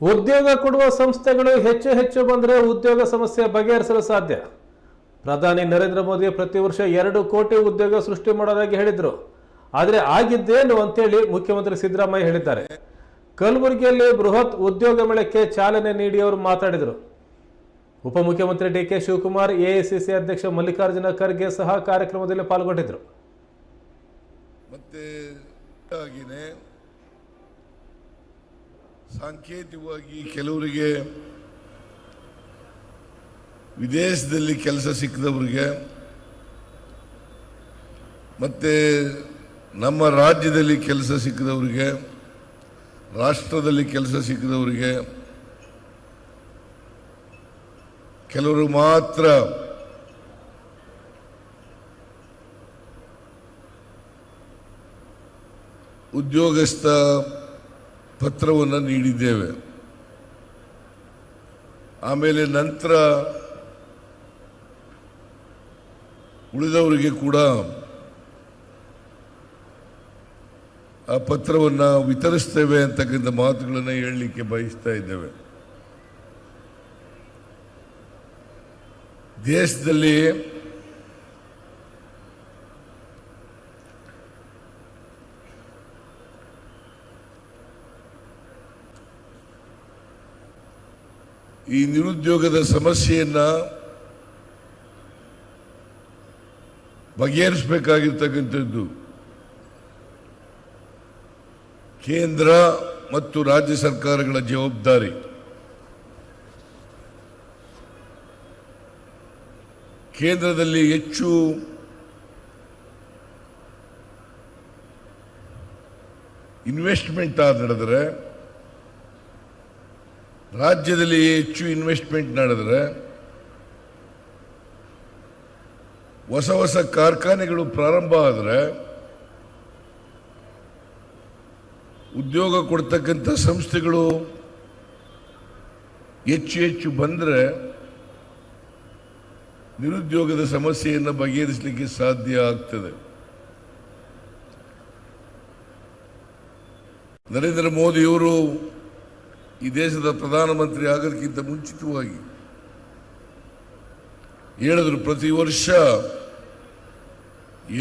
ಉದ್ಯೋಗ ಕೊಡುವ ಸಂಸ್ಥೆಗಳು ಹೆಚ್ಚು ಹೆಚ್ಚು ಬಂದರೆ ಉದ್ಯೋಗ ಸಮಸ್ಯೆ ಬಗೆಹರಿಸಲು ಸಾಧ್ಯ. ಪ್ರಧಾನಿ ನರೇಂದ್ರ ಮೋದಿ ಪ್ರತಿ ವರ್ಷ ಎರಡು ಕೋಟಿ ಉದ್ಯೋಗ ಸೃಷ್ಟಿ ಮಾಡೋದಾಗಿ ಹೇಳಿದರು. ಆದರೆ ಆಗಿದ್ದೇನು ಅಂತೇಳಿ ಮುಖ್ಯಮಂತ್ರಿ ಸಿದ್ದರಾಮಯ್ಯ ಹೇಳಿದ್ದಾರೆ. ಕಲಬುರಗಿಯಲ್ಲಿ ಬೃಹತ್ ಉದ್ಯೋಗ ಮೇಳಕ್ಕೆ ಚಾಲನೆ ನೀಡಿ ಅವರು ಮಾತಾಡಿದರು. ಉಪಮುಖ್ಯಮಂತ್ರಿ ಡಿ ಕೆ ಶಿವಕುಮಾರ್, ಎಐಸಿಸಿ ಅಧ್ಯಕ್ಷ ಮಲ್ಲಿಕಾರ್ಜುನ ಖರ್ಗೆ ಸಹ ಕಾರ್ಯಕ್ರಮದಲ್ಲಿ ಪಾಲ್ಗೊಂಡಿದ್ದರು. ಸಾಂಕೇತಿಕವಾಗಿ ಕೆಲವರಿಗೆ ವಿದೇಶದಲ್ಲಿ ಕೆಲಸ ಸಿಕ್ಕದವರಿಗೆ, ಮತ್ತು ನಮ್ಮ ರಾಜ್ಯದಲ್ಲಿ ಕೆಲಸ ಸಿಕ್ಕದವರಿಗೆ, ರಾಷ್ಟ್ರದಲ್ಲಿ ಕೆಲಸ ಸಿಕ್ಕದವರಿಗೆ ಕೆಲವರು ಮಾತ್ರ ಉದ್ಯೋಗಸ್ಥ ಪತ್ರವನ್ನು ನೀಡಿದ್ದೇವೆ. ಆಮೇಲೆ ನಂತರ ಉಳಿದವರಿಗೆ ಕೂಡ ಆ ಪತ್ರವನ್ನು ವಿತರಿಸ್ತೇವೆ ಅಂತಕ್ಕಂಥ ಮಾತುಗಳನ್ನು ಹೇಳಲಿಕ್ಕೆ ಬಯಸ್ತಾ ಇದ್ದೇವೆ. ದೇಶದಲ್ಲಿ ಈ ನಿರುದ್ಯೋಗದ ಸಮಸ್ಯೆಯನ್ನು ಬಗೆಹರಿಸಬೇಕಾಗಿರ್ತಕ್ಕಂಥದ್ದು ಕೇಂದ್ರ ಮತ್ತು ರಾಜ್ಯ ಸರ್ಕಾರಗಳ ಜವಾಬ್ದಾರಿ. ಕೇಂದ್ರದಲ್ಲಿ ಹೆಚ್ಚು ಇನ್ವೆಸ್ಟ್ಮೆಂಟ್ ಆದ ನಡೆದರೆ ರಾಜ್ಯದಲ್ಲಿ ಹೆಚ್ಚು ಇನ್ವೆಸ್ಟ್ಮೆಂಟ್ ನಡೆದರೆ ಹೊಸ ಹೊಸ ಕಾರ್ಖಾನೆಗಳು ಪ್ರಾರಂಭ ಆದರೆ ಉದ್ಯೋಗ ಕೊಡ್ತಕ್ಕಂಥ ಸಂಸ್ಥೆಗಳು ಹೆಚ್ಚು ಹೆಚ್ಚು ಬಂದರೆ ನಿರುದ್ಯೋಗದ ಸಮಸ್ಯೆಯನ್ನು ಬಗೆಹರಿಸಲಿಕ್ಕೆ ಸಾಧ್ಯ ಆಗ್ತದೆ. ನರೇಂದ್ರ ಮೋದಿಯವರು ಈ ದೇಶದ ಪ್ರಧಾನಮಂತ್ರಿ ಆಗೋದಕ್ಕಿಂತ ಮುಂಚಿತವಾಗಿ ಹೇಳಿದ್ರು ಪ್ರತಿ ವರ್ಷ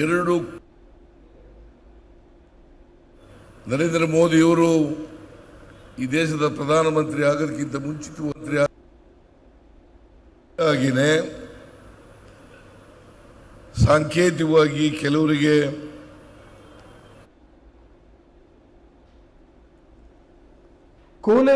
ಎರಡು ನರೇಂದ್ರ ಮೋದಿಯವರು ಈ ದೇಶದ ಪ್ರಧಾನಮಂತ್ರಿ ಆಗೋದಕ್ಕಿಂತ ಮುಂಚಿತವಾಗಿ ಆಗಿನೇ ಸಾಂಕೇತಿಕವಾಗಿ ಕೆಲವರಿಗೆ ಕೂಲಿ